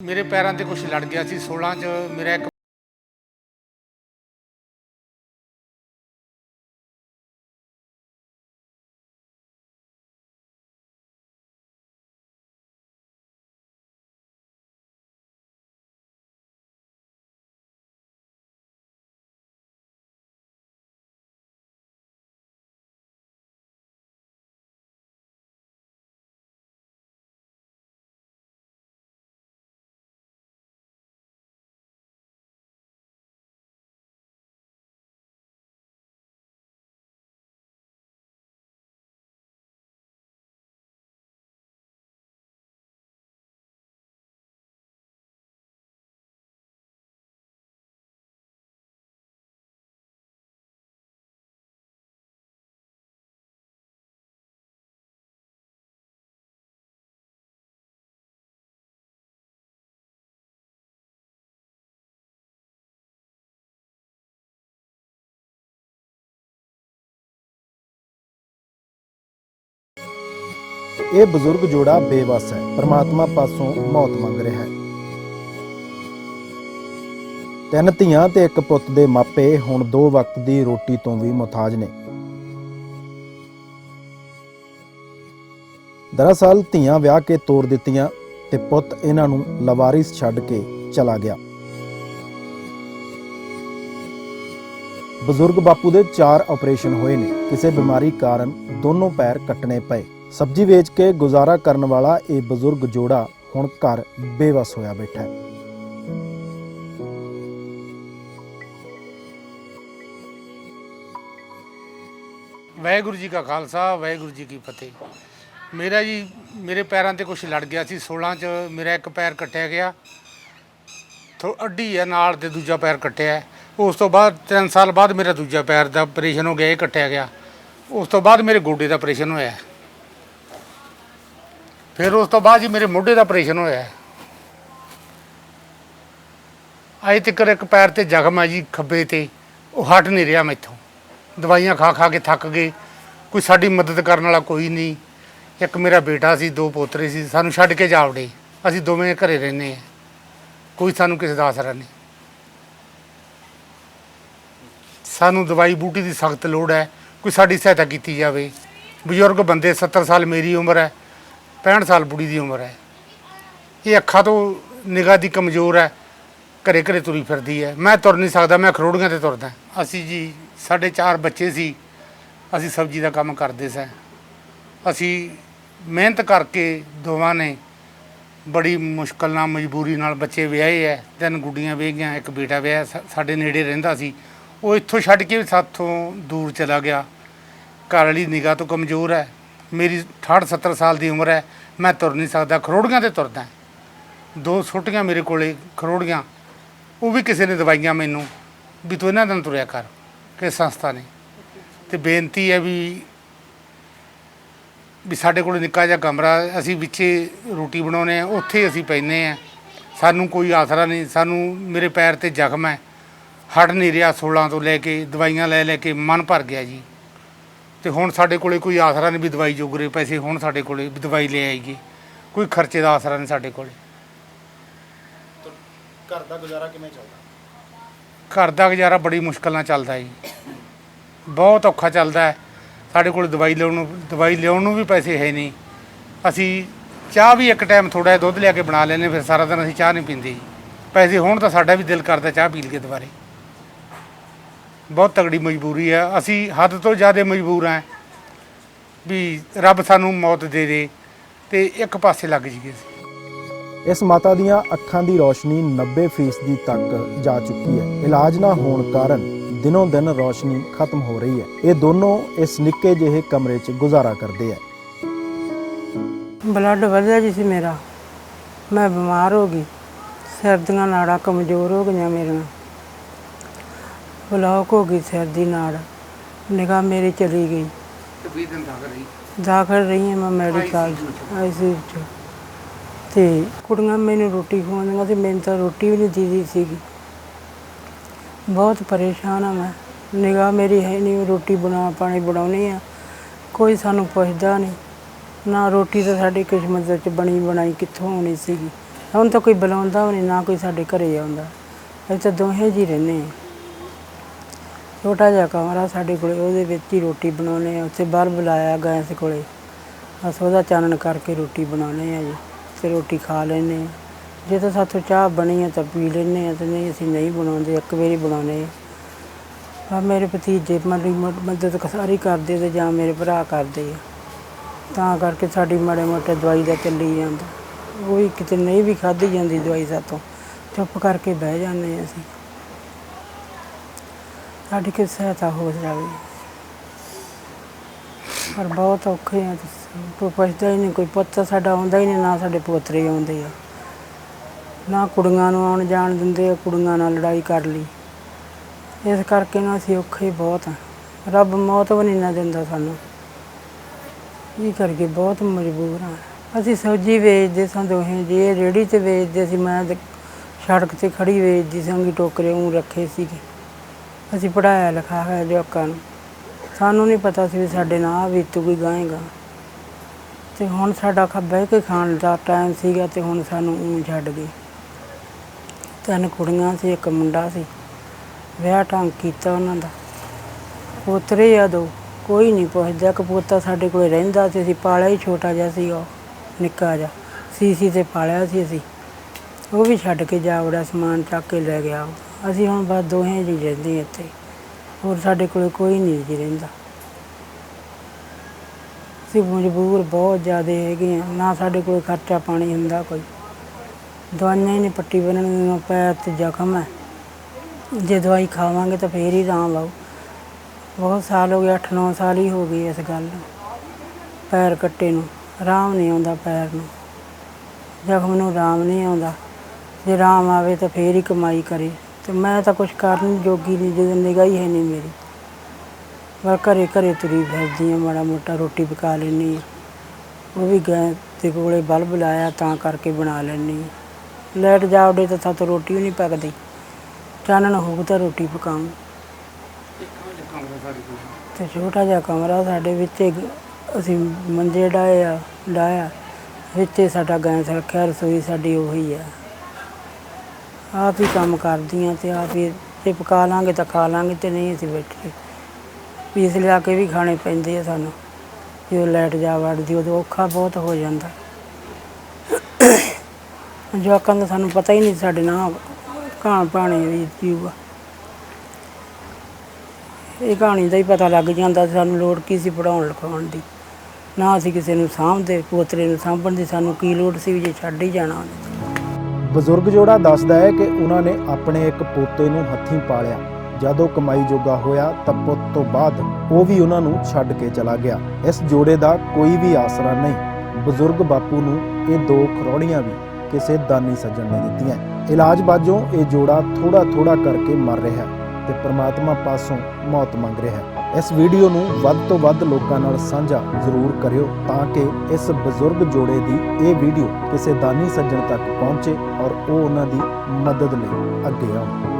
ਮੇਰੇ ਪੈਰਾਂ ਤੇ ਕੁਝ ਲੜ ਗਿਆ ਸੀ 16 ਚ ਮੇਰਾ ਇੱਕ ਇਹ ਬਜ਼ੁਰਗ ਜੋੜਾ ਬੇਵਸ ਹੈ। ਪਰਮਾਤਮਾ ਪਾਸੋਂ ਮੌਤ ਮੰਗ ਰਿਹਾ ਹੈ। ਤਿੰਨ ਧੀਆਂ ਤੇ ਇੱਕ ਪੁੱਤ ਦੇ ਮਾਪੇ ਹੁਣ ਦੋ ਵਕਤ ਦੀ ਰੋਟੀ ਤੋਂ ਵੀ ਮੁਤਾਜ ਨੇ। ਦਰਅਸਲ ਧੀਆਂ ਵਿਆਹ ਕੇ ਤੋਰ ਦਿੱਤੀਆਂ ਤੇ ਪੁੱਤ ਇਹਨਾਂ ਨੂੰ ਲਵਾਰਿਸ ਛੱਡ ਕੇ ਚਲਾ ਗਿਆ। ਬਜ਼ੁਰਗ ਬਾਪੂ ਦੇ 4 ਆਪਰੇਸ਼ਨ ਹੋਏ ਨੇ। ਕਿਸੇ ਬਿਮਾਰੀ ਕਾਰਨ ਦੋਨੋਂ ਪੈਰ ਕੱਟਣੇ ਪਏ। ਸਬਜ਼ੀ ਵੇਚ ਕੇ ਗੁਜ਼ਾਰਾ ਕਰਨ ਵਾਲਾ ਇਹ ਬਜ਼ੁਰਗ ਜੋੜਾ ਹੁਣ ਘਰ ਬੇਵਸ ਹੋਇਆ ਬੈਠਾ ਹੈ। ਵਾਹਿਗੁਰੂ ਜੀ ਕਾ ਖਾਲਸਾ, ਵਾਹਿਗੁਰੂ ਜੀ ਕੀ ਫਤਿਹ। ਮੇਰਾ ਜੀ, ਮੇਰੇ ਪੈਰਾਂ ਤੇ ਕੁਝ ਲੜ ਗਿਆ ਸੀ 16 ਚ ਮੇਰਾ ਇੱਕ ਪੈਰ ਕੱਟਿਆ ਗਿਆ। ਥੋ ਅੱਡੀ ਹੈ, ਨਾਲ ਤੇ ਦੂਜਾ ਪੈਰ ਕੱਟਿਆ ਉਸ ਤੋਂ ਬਾਅਦ 3 ਸਾਲ ਬਾਅਦ ਮੇਰਾ ਦੂਜਾ ਪੈਰ ਦਾ ਆਪਰੇਸ਼ਨ ਹੋ ਗਿਆ, ਇਹ ਕੱਟਿਆ ਗਿਆ। ਉਸ ਤੋਂ ਬਾਅਦ ਮੇਰੇ ਗੋਡੇ ਦਾ ਆਪਰੇਸ਼ਨ ਹੋਇਆ ਫਿਰ ਉਸ ਤੋਂ ਬਾਅਦ ਜੀ ਮੇਰੇ ਮੋਢੇ ਦਾ ਆਪਰੇਸ਼ਨ ਹੋਇਆ ਅਜੇ ਤੱਕ ਇੱਕ ਪੈਰ ਤੇ ਜ਼ਖਮ ਹੈ ਜੀ ਖੱਬੇ ਤੇ। ਉਹ ਹਟ ਨਹੀਂ ਰਿਹਾ ਮੈਥੋਂ। ਦਵਾਈਆਂ ਖਾ ਖਾ ਕੇ ਥੱਕ ਗਏ। ਕੋਈ ਸਾਡੀ ਮਦਦ ਕਰਨ ਵਾਲਾ ਕੋਈ ਨਹੀਂ। ਇੱਕ ਮੇਰਾ ਬੇਟਾ ਸੀ, ਦੋ ਪੋਤਰੇ ਸੀ। ਸਾਨੂੰ ਛੱਡ ਕੇ ਜਾ ਜਾਵੜੇ ਅਸੀਂ ਦੋਵੇਂ ਘਰੇ ਰਹਿੰਦੇ ਹਾਂ। ਕੋਈ ਸਾਨੂੰ ਕਿਸੇ ਦਾ ਆਸਰਾ ਨਹੀਂ। ਸਾਨੂੰ ਦਵਾਈ ਬੂਟੀ ਦੀ ਸਖਤ ਲੋੜ ਹੈ। ਕੋਈ ਸਾਡੀ ਸਹਾਇਤਾ ਕੀਤੀ ਜਾਵੇ। ਬਜ਼ੁਰਗ ਬੰਦੇ 70 ਸਾਲ ਮੇਰੀ ਉਮਰ ਹੈ। 65 ਸਾਲ ਬੁੜੀ ਦੀ ਉਮਰ ਹੈ। ਇਹ ਅੱਖਾਂ ਤੋਂ ਨਿਗਾਹ ਦੀ ਕਮਜ਼ੋਰ ਹੈ। ਘਰੇ ਘਰੇ ਤੁਰੀ ਫਿਰਦੀ ਹੈ। ਮੈਂ ਤੁਰ ਨਹੀਂ ਸਕਦਾ, ਮੈਂ ਖਰੋੜੀਆਂ ਤੇ ਤੁਰਦਾ। ਅਸੀਂ ਜੀ, ਸਾਡੇ ਚਾਰ ਬੱਚੇ ਸੀ। ਅਸੀਂ ਸਬਜ਼ੀ ਦਾ ਕੰਮ ਕਰਦੇ ਸਾਂ। ਅਸੀਂ ਮਿਹਨਤ ਕਰਕੇ ਦੋਵਾਂ ਨੇ ਬੜੀ ਮੁਸ਼ਕਲ ਨਾਲ, ਮਜਬੂਰੀ ਨਾਲ ਬੱਚੇ ਵਿਆਹੇ ਐ ਤਿੰਨ ਗੁੱਡੀਆਂ ਵਿਆਹੀਆਂ ਇੱਕ ਬੇਟਾ ਵਿਆਹਿਆ। ਸਾਡੇ ਨੇੜੇ ਰਹਿੰਦਾ ਸੀ। ਉਹ ਇੱਥੋਂ ਛੱਡ ਕੇ ਸਾਥੋਂ ਦੂਰ ਚਲਾ ਗਿਆ। ਘਰ ਵਾਲੀ ਨਿਗਾਹ ਤੋਂ ਕਮਜ਼ੋਰ ਹੈ। ਮੇਰੀ 68 70 ਸਾਲ ਦੀ ਉਮਰ ਹੈ, ਮੈਂ ਤੁਰ ਨਹੀਂ ਸਕਦਾ, ਖਰੋੜੀਆਂ ਤੇ ਤੁਰਦਾ ਦੋ ਛੋਟੀਆਂ ਮੇਰੇ ਕੋਲੇ, ਖਰੋੜੀਆਂ, ਉਹ ਵੀ ਕਿਸੇ ਨੇ ਦਵਾਈਆਂ ਮੈਨੂੰ, ਵੀ ਤੂੰ ਇਹਨਾਂ ਨਾਲ ਤੁਰਿਆ ਕਰ, ਕਿਸ ਸੰਸਥਾ ਨੇ। ਤੇ ਬੇਨਤੀ ਹੈ ਵੀ ਵੀ ਸਾਡੇ ਕੋਲ ਨਿੱਕਾ ਜਿਹਾ ਕਮਰਾ, ਅਸੀਂ ਵਿੱਚੇ ਰੋਟੀ ਬਣਾਉਨੇ ਆ ਉੱਥੇ ਅਸੀਂ ਪੈਨੇ ਆ ਸਾਨੂੰ ਕੋਈ ਆਸਰਾ ਨਹੀਂ, ਸਾਨੂੰ ਮੇਰੇ ਪੈਰ ਤੇ ਜ਼ਖਮ ਹੈ। ਹਟ ਨਹੀਂ ਰਿਹਾ 16 ਤੋਂ ਲੈ ਕੇ, ਦਵਾਈਆਂ ਲੈ ਲੈ ਕੇ, ਮਨ ਭਰ ਗਿਆ ਜੀ। ਤੇ ਹੁਣ ਸਾਡੇ ਕੋਲੇ ਕੋਈ ਆਸਰਾ ਨਹੀਂ ਵੀ ਦਵਾਈ ਜੋਗਰੇ ਪੈਸੇ ਹੁਣ ਸਾਡੇ ਕੋਲੇ ਵੀ ਦਵਾਈ ਲੈ ਆਈਏ। ਕੋਈ ਖਰਚੇ ਦਾ ਆਸਰਾ ਨਹੀਂ ਸਾਡੇ ਕੋਲੇ। ਘਰ ਦਾ ਗੁਜ਼ਾਰਾ ਕਿਵੇਂ ਚੱਲਦਾ? ਘਰ ਦਾ ਗੁਜ਼ਾਰਾ ਬੜੀ ਮੁਸ਼ਕਲ ਨਾਲ ਚੱਲਦਾ ਹੈ ਜੀ। ਬਹੁਤ ਔਖਾ ਚੱਲਦਾ ਹੈ। ਸਾਡੇ ਕੋਲ ਦਵਾਈ ਲਿਆਉਣ ਨੂੰ ਦਵਾਈ ਲਿਆਉਣ ਨੂੰ ਵੀ ਪੈਸੇ ਹੈ ਨਹੀਂ। ਅਸੀਂ ਚਾਹ ਵੀ ਇੱਕ ਟਾਈਮ ਥੋੜਾ ਜਿਹਾ ਦੁੱਧ ਲਿਆ ਕੇ ਬਣਾ ਲੈਂਦੇ ਫਿਰ ਸਾਰਾ ਦਿਨ ਅਸੀਂ ਚਾਹ ਨਹੀਂ ਪੀਂਦੇ ਜੀ। ਪੈਸੇ ਹੋਣ ਤਾਂ ਸਾਡਾ ਵੀ ਦਿਲ ਕਰਦਾ ਚਾਹ ਪੀ ਲਈਏ ਦੁਬਾਰੇ। ਬਹੁਤ ਤਗੜੀ ਮਜਬੂਰੀ ਹੈ। ਅਸੀਂ ਹੱਦ ਤੋਂ ਜ਼ਿਆਦਾ ਮਜਬੂਰ ਹਾਂ ਵੀ ਰੱਬ ਸਾਨੂੰ ਮੌਤ ਦੇ ਦੇ ਤੇ ਇੱਕ ਪਾਸੇ ਲੱਗ ਜਾਈਏ ਅਸੀਂ। ਇਸ ਮਾਤਾ ਦੀਆਂ ਅੱਖਾਂ ਦੀ ਰੋਸ਼ਨੀ 90% ਤੱਕ ਜਾ ਚੁੱਕੀ ਹੈ। ਇਲਾਜ ਨਾ ਹੋਣ ਕਾਰਨ ਦਿਨੋਂ ਦਿਨ ਰੋਸ਼ਨੀ ਖਤਮ ਹੋ ਰਹੀ ਹੈ। ਇਹ ਦੋਨੋਂ ਇਸ ਨਿੱਕੇ ਜਿਹੇ ਕਮਰੇ 'ਚ ਗੁਜ਼ਾਰਾ ਕਰਦੇ ਆ ਬਲੱਡ ਵਧਿਆ ਜੀ ਸੀ ਮੇਰਾ। ਮੈਂ ਬਿਮਾਰ ਹੋ ਗਈ। ਸਿਰ ਦੀਆਂ ਨਾੜਾਂ ਕਮਜ਼ੋਰ ਹੋ ਗਈਆਂ ਮੇਰੀਆਂ। ਬਲੌਕ ਹੋ ਗਈ ਸਿਰ ਦੀ ਨਾੜ ਨਿਗਾਹ ਮੇਰੀ ਚਲੀ ਗਈ। ਤੇ 20 ਦਿਨ ਤੱਕ ਰਹੀ। ਦਾਖਲ ਰਹੀ ਹਾਂ ਮੈਂ ਮੈਡੀਕਲ ਆਈਸੀਯੂ ਚ ਤੇ ਕੁੜੀਆਂ ਮੈਨੂੰ ਰੋਟੀ ਖਵਾਉਂਦੀਆਂ ਤੇ ਮੈਨੂੰ ਤਾਂ ਰੋਟੀ ਵੀ ਨਹੀਂ ਦੀਦੀ ਸੀਗੀ। ਬਹੁਤ ਪਰੇਸ਼ਾਨ ਆ ਮੈਂ। ਨਿਗਾਹ ਮੇਰੀ ਹੈ ਨਹੀਂ ਰੋਟੀ ਬਣਾ ਪਾਣੀ ਬਣਾਉਣੀ ਆ ਕੋਈ ਸਾਨੂੰ ਪੁੱਛਦਾ ਨਹੀਂ। ਨਾ ਰੋਟੀ ਤਾਂ ਸਾਡੀ ਕਿਸਮਤ ਵਿੱਚ ਬਣੀ ਬਣਾਈ ਕਿੱਥੋਂ ਆਉਣੀ ਸੀਗੀ। ਹੁਣ ਤਾਂ ਕੋਈ ਬੁਲਾਉਂਦਾ ਵੀ ਨਹੀਂ ਨਾ ਕੋਈ ਸਾਡੇ ਘਰੇ ਆਉਂਦਾ। ਅਸੀਂ ਤਾਂ ਦੋਹੇ ਜੀ ਰਹਿੰਦੇ ਹਾਂ। ਛੋਟਾ ਜਿਹਾ ਕਮਰਾ ਸਾਡੇ ਕੋਲੇ, ਉਹਦੇ ਵਿੱਚ ਹੀ ਰੋਟੀ ਬਣਾਉਂਦੇ ਆ ਉੱਥੇ ਬਾਹਰ ਬੁਲਾਇਆ ਗੈਸ ਕੋਲੇ। ਬਸ ਉਹਦਾ ਚਾਨਣ ਕਰਕੇ ਰੋਟੀ ਬਣਾਉਂਦੇ ਆ ਜੀ। ਤੇ ਰੋਟੀ ਖਾ ਲੈਂਦੇ ਹਾਂ। ਜੇ ਤਾਂ ਸਾਥੋਂ ਚਾਹ ਬਣੀ ਹੈ ਤਾਂ ਪੀ ਲੈਂਦੇ ਆ ਤੇ ਨਹੀਂ ਅਸੀਂ ਨਹੀਂ ਬਣਾਉਂਦੇ, ਇੱਕ ਵਾਰੀ ਬਣਾਉਂਦੇ ਆ ਮੇਰੇ ਭਤੀਜੇ ਮੇਰੀ ਮਦਦ ਸਾਰੀ ਕਰਦੇ ਤੇ ਜਾਂ ਮੇਰੇ ਭਰਾ ਕਰਦੇ ਆ। ਤਾਂ ਕਰਕੇ ਸਾਡੀ ਮਾੜੇ ਮੋਟੇ ਦਵਾਈ ਦਾ ਚੱਲੀ ਜਾਂਦਾ। ਉਹ ਵੀ ਕਿਤੇ ਨਹੀਂ ਵੀ ਖਾਧੀ ਜਾਂਦੀ ਦਵਾਈ ਸਾਤੋਂ ਚੁੱਪ ਕਰਕੇ ਬਹਿ ਜਾਂਦੇ ਹਾਂ ਅਸੀਂ। ਸਾਡੀ ਕੋਈ ਸਹਾਇਤਾ ਹੋ ਜਾਵੇ। ਪਰ ਬਹੁਤ ਔਖੇ ਆ ਕੋਈ ਪੁੱਛਦਾ ਹੀ ਨਹੀਂ, ਕੋਈ ਪੁੱਤ ਸਾਡਾ ਆਉਂਦਾ ਹੀ ਨਹੀਂ, ਨਾ ਸਾਡੇ ਪੋਤਰੇ ਆਉਂਦੇ ਆ। ਨਾ ਕੁੜੀਆਂ ਨੂੰ ਆਉਣ ਜਾਣ ਦਿੰਦੇ ਆ, ਕੁੜੀਆਂ ਨਾਲ ਲੜਾਈ ਕਰ ਲਈ। ਇਸ ਕਰਕੇ ਨਾ ਅਸੀਂ ਔਖੇ ਬਹੁਤ ਆ। ਰੱਬ ਮੌਤ ਵੀ ਨਹੀਂ ਨਾ ਦਿੰਦਾ ਸਾਨੂੰ। ਇਹ ਕਰਕੇ ਬਹੁਤ ਮਜਬੂਰ ਆ। ਅਸੀਂ ਸਬਜ਼ੀ ਵੇਚਦੇ ਸਾਂ ਦੋਹੇ ਜੇ ਰੇੜੀ ਤੇ ਵੇਚਦੇ ਸੀ। ਮੈਂ ਤੇ ਸੜਕ ਤੇ ਖੜੀ ਵੇਚਦੀ ਸਾਂਗੀ ਟੋਕਰੇ ਉਂ ਰੱਖੇ ਸੀਗੇ। ਅਸੀਂ ਪੜਾਇਆ ਲਿਖਾਇਆ ਹੋਇਆ ਜਵਾਕਾਂ ਨੂੰ। ਸਾਨੂੰ ਨਹੀਂ ਪਤਾ ਸੀ ਵੀ ਸਾਡੇ ਨਾਲ ਆਹ ਬੀਤੂਗੀ ਗਾਏਗਾ ਤੇ ਹੁਣ ਸਾਡਾ ਖੱਬੇ ਕੇ ਖਾਣ ਦਾ ਟਾਈਮ ਸੀਗਾ ਤੇ ਹੁਣ ਸਾਨੂੰ ਊਂ ਛੱਡ ਗਏ। ਤਿੰਨ ਕੁੜੀਆਂ ਸੀ, ਇੱਕ ਮੁੰਡਾ ਸੀ। ਵਿਆਹ ਢੰਗ ਕੀਤਾ ਉਹਨਾਂ ਦਾ। ਪੋਤਰੇ ਆ ਦੋ, ਕੋਈ ਨਹੀਂ ਪੁੱਛਦਾ। ਕਿ ਪੋਤਾ ਸਾਡੇ ਕੋਲ ਰਹਿੰਦਾ ਤੇ ਅਸੀਂ ਪਾਲਿਆ ਹੀ ਛੋਟਾ ਜਿਹਾ ਸੀ ਉਹ, ਨਿੱਕਾ ਜਿਹਾ। ਸੀਸੀ ਤੇ ਪਾਲਿਆ ਸੀ ਅਸੀਂ। ਉਹ ਵੀ ਛੱਡ ਕੇ ਜਾ ਵੜਿਆ, ਸਮਾਨ ਚੱਕ ਕੇ ਲੈ ਗਿਆ। ਉਹ। ਅਸੀਂ ਹੁਣ ਬਸ ਦੋਹੇ ਜੀ ਰਹਿੰਦੇ ਇੱਥੇ। ਹੋਰ ਸਾਡੇ ਕੋਲ ਕੋਈ ਨਹੀਂ ਜੀ ਰਹਿੰਦਾ। ਅਸੀਂ ਮਜਬੂਰ ਬਹੁਤ ਜ਼ਿਆਦਾ ਹੈਗੇ ਆ ਨਾ ਸਾਡੇ ਕੋਲ ਖਰਚਾ ਪਾਣੀ ਹੁੰਦਾ ਕੋਈ। ਦਵਾਈਆਂ ਹੀ ਨਹੀਂ ਪੱਟੀ ਬੰਨਣ ਨੂੰ ਪੈਰ ਤੇ ਜ਼ਖਮ ਹੈ। ਜੇ ਦਵਾਈ ਖਾਵਾਂਗੇ ਤਾਂ ਫੇਰ ਹੀ ਆਰਾਮ ਆਊ। ਬਹੁਤ ਸਾਲ ਹੋ ਗਏ 8-9 ਸਾਲ ਹੀ ਹੋ ਗਏ ਇਸ ਗੱਲ ਨੂੰ। ਪੈਰ ਕੱਟੇ ਨੂੰ ਆਰਾਮ ਨਹੀਂ ਆਉਂਦਾ ਪੈਰ ਨੂੰ। ਜ਼ਖਮ ਨੂੰ ਆਰਾਮ ਨਹੀਂ ਆਉਂਦਾ। ਜੇ ਆਰਾਮ ਆਵੇ ਤਾਂ ਫੇਰ ਹੀ ਕਮਾਈ ਕਰੇ। ਤੇ ਮੈਂ ਤਾਂ ਕੁਝ ਕਰਨ ਜੋਗੀ ਨਹੀਂ ਜਦੋਂ ਨਿਗਾਹ ਹੀ ਹੈ ਨਹੀਂ ਮੇਰੀ। ਮੈਂ ਘਰੇ ਘਰੇ ਤੁਰੀ ਫਿਰਦੀ ਹਾਂ, ਮਾੜਾ ਮੋਟਾ ਰੋਟੀ ਪਕਾ ਲੈਂਦੀ ਉਹ ਵੀ ਗੈਸ ਦੇ ਕੋਲੇ ਬਲਬ ਲਾਇਆ, ਤਾਂ ਕਰਕੇ ਬਣਾ ਲੈਂਦੀ ਹਾਂ। ਲਾਈਟ ਜਾਵੜੇ ਤਾਂ ਸਾਥੋਂ ਰੋਟੀ ਵੀ ਨਹੀਂ ਪੱਕਦੀ। ਚਾਨਣ ਹੋਊ ਤਾਂ ਰੋਟੀ ਪਕਾਉਂ। ਤੇ ਛੋਟਾ ਜਿਹਾ ਕਮਰਾ ਸਾਡੇ ਵਿੱਚ ਹੀ ਅਸੀਂ ਮੰਜੇ ਡਾਏ ਆ ਡਾਇਆ ਵਿੱਚ ਸਾਡਾ ਗੈਸ ਰੱਖਿਆ, ਰਸੋਈ ਸਾਡੀ ਉਹੀ ਆ। ਆਪ ਹੀ ਕੰਮ ਕਰਦੀਆਂ ਤੇ ਆਪ ਹੀ ਜੇ ਪਕਾ ਲਾਂਗੇ ਤਾਂ ਖਾ ਲਾਂਗੇ ਤੇ ਨਹੀਂ ਅਸੀਂ ਬੈਠੇ। ਪੀਸ ਲਿਆ ਕੇ ਵੀ ਖਾਣੇ ਪੈਂਦੇ ਆ ਸਾਨੂੰ। ਜਦੋਂ ਲਾਈਟ ਜਾ ਵੜਦੀ ਉਦੋਂ ਔਖਾ ਬਹੁਤ ਹੋ ਜਾਂਦਾ। ਜਵਾਕਾਂ ਦਾ ਸਾਨੂੰ ਪਤਾ ਹੀ ਨਹੀਂ ਸਾਡੇ ਨਾਲ ਕਹਾਣ ਪਾਣੀ ਵੀ ਜੀਊਗਾ ਇਹ ਕਹਾਣੀ ਦਾ ਹੀ ਪਤਾ ਲੱਗ ਜਾਂਦਾ ਸਾਨੂੰ ਲੋੜ ਕੀ ਸੀ ਪੜਾਉਣ ਲਿਖਾਉਣ ਦੀ। ਨਾ ਅਸੀਂ ਕਿਸੇ ਨੂੰ ਸਾਂਭਦੇ, ਪੋਤਰੇ ਨੂੰ ਸਾਂਭਣ ਦੀ ਸਾਨੂੰ ਕੀ ਲੋੜ ਸੀ ਵੀ ਜੇ ਛੱਡ ਹੀ ਜਾਣਾ ਉਹਨੇ। ਬਜ਼ੁਰਗ ਜੋੜਾ ਦੱਸਦਾ ਹੈ ਕਿ ਉਹਨਾਂ ਨੇ ਆਪਣੇ ਇੱਕ ਪੋਤੇ ਨੂੰ ਹੱਥੀਂ ਪਾਲਿਆ। ਜਦੋਂ ਕਮਾਈ ਜੋਗਾ ਹੋਇਆ ਤਾਂ ਪੁੱਤ ਤੋਂ ਬਾਅਦ ਉਹ ਵੀ ਉਹਨਾਂ ਨੂੰ ਛੱਡ ਕੇ ਚਲਾ ਗਿਆ। ਇਸ ਜੋੜੇ ਦਾ ਕੋਈ ਵੀ ਆਸਰਾ ਨਹੀਂ। ਬਜ਼ੁਰਗ ਬਾਪੂ ਨੂੰ ਇਹ ਦੋ ਖਰੋੜੀਆਂ ਵੀ ਕਿਸੇ ਦਾਨੀ ਸੱਜਣ ਨੇ ਦਿੱਤੀਆਂ। ਇਲਾਜ ਬਾਝੋਂ ਇਹ ਜੋੜਾ ਥੋੜਾ ਥੋੜਾ ਕਰਕੇ ਮਰ ਰਿਹਾ ਹੈ ਤੇ ਪ੍ਰਮਾਤਮਾ ਪਾਸੋਂ ਮੌਤ ਮੰਗ ਰਿਹਾ ਹੈ। ਇਸ ਵੀਡੀਓ ਨੂੰ ਵੱਧ ਤੋਂ ਵੱਧ ਲੋਕਾਂ ਨਾਲ ਸਾਂਝਾ ਜ਼ਰੂਰ ਕਰਿਓ ਤਾਂ ਕਿ ਇਸ ਬਜ਼ੁਰਗ ਜੋੜੇ ਦੀ ਇਹ ਵੀਡੀਓ ਕਿਸੇ ਦਾਨੀ ਸੱਜਣ ਤੱਕ ਪਹੁੰਚੇ ਔਰ ਉਹ ਉਹਨਾਂ ਦੀ ਮਦਦ ਲਈ ਅੱਗੇ ਆਉਣ।